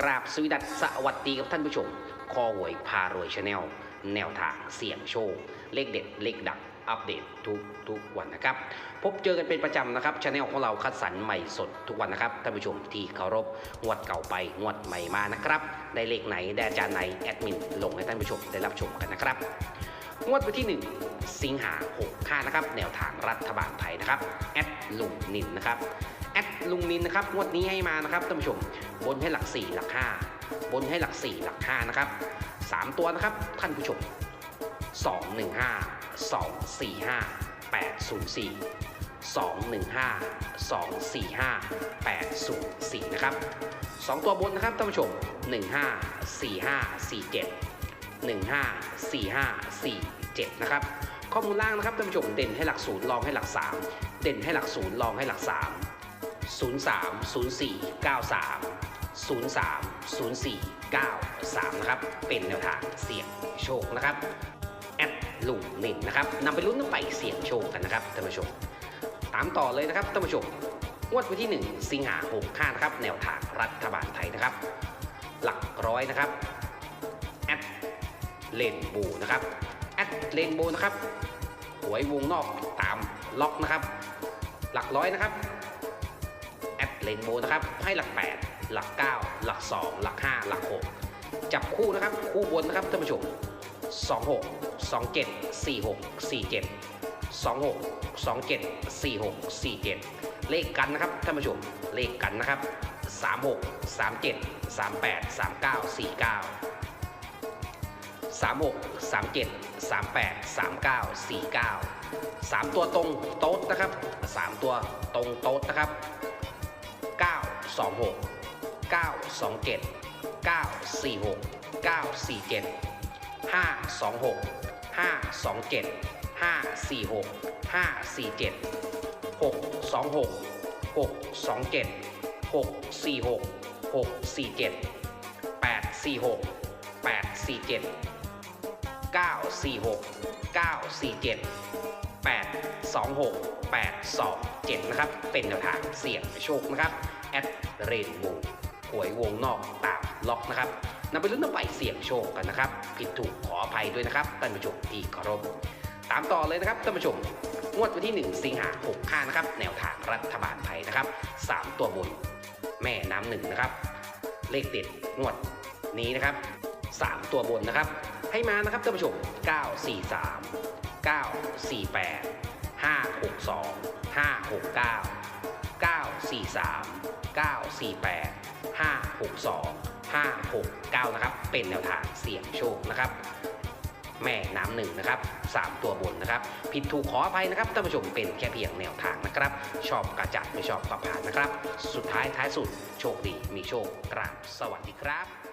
กราบสวีดัสสวัสดีกับท่านผู้ชม คอหวยพารวยชาแนล แนวทางเสี่ยงโชค เลขเด็ด เลขดังอัปเดตทุกทุกวันนะครับ พบเจอกันเป็นประจำนะครับชาแนลของเราคัดสรรใหม่สดทุกวันนะครับท่านผู้ชมที่เคารพงวดเก่าไปงวดใหม่มานะครับได้เลขไหนได้อาจารย์ไหนแอดมินลงให้ท่านผู้ชมได้รับชมกันนะครับงวดวันที่ 1 สิงหา6ค่านะครับแนวทางรัฐบาลไทยนะครับแอดลุงนินนะครับ อดลุงนินนะครับงวดนี้ให้มานะครับท่านผู้ชม บนให้หลัก 4 หลัก 5 บนให้หลัก 4 หลัก 5 นะครับ 3 ตัวนะครับท่านผู้ชม 2 1 5 2 4 5 8 0 4 2 1 5 2 4 5 8 0 4 นะครับ 2 ตัวบนนะครับท่านผู้ชม 1 5 4 5 4 7 1 5 4 5 4 7 นะครับ ข้อมูลล่างนะครับท่านผู้ชมเด่นให้หลักศูนย์รองให้หลัก 3 เด่นให้หลักศูนย์รองให้หลัก 3 0 3 0 4 9 3 0 3 0 4 9 3 นะครับ เป็นแนวทางเสี่ยงโชคนะครับ แอดลุงนินนะครับนำไปลุ้นนำไปเสี่ยงโชคกันนะครับท่านผู้ชม ตามต่อเลยนะครับท่านผู้ชมงวดวันที่ 1 สิงหาคม5นะครับ แนวทางรัฐบาลไทยนะครับ หลักร้อยนะครับ แอดเลนบูนะครับ แอดเลนบูนะครับหวยวงนอกตามล็อกนะครับ หลักร้อยนะครับ เลนบูนะครับ ให้หลัก 8 หลัก 9 หลัก 2 หลัก 5 หลัก 6 จับคู่นะครับ คู่บนนะครับท่านผู้ชม 26 27 46 47 26 27 46 47 เลขกันนะครับท่านผู้ชม เลขกันนะครับ 36 37 38 39 49 36 37 38 39 49 3 ตัวตรงโต๊ดนะครับ 3 ตัวตรงโต๊ดนะครับ 926 927 946 947 526 527 546 547 626 627 646 647 846 847 946 947 826 827 นะครับ เป็นแนวทางเสี่ยงโชคนะครับ แอดเรนโบว์หวยวงนอกตามล็อกนะครับนำไปลุ้นนำไปเสี่ยงโชคกันนะครับ ผิดถูกขออภัยด้วยนะครับท่านผู้ชมที่เคารพตามต่อเลยนะครับท่านผู้ชมงวดวันที่ 1 สิงหาคม5นะครับ แนวทางรัฐบาลไทยนะครับ 3 ตัวบน แม่น้ำหนึ่งนะครับ เลขเด็ดงวดนี้นะครับ 3 ตัวบนนะครับ ให้มานะครับท่านผู้ชม 943 948 562 569 943 948 562 569 นะครับ เป็นแนวทางเสี่ยงโชคนะครับ แม่น้ำหนึ่งนะครับ 3 ตัวบนนะครับ ผิดถูกขออภัยนะครับท่านผู้ชมเป็นแค่เพียงแนวทางนะครับ ชอบกระจัดไม่ชอบก็ผ่านนะครับ สุดท้ายท้ายสุดโชคดีมีโชคกราบสวัสดีครับ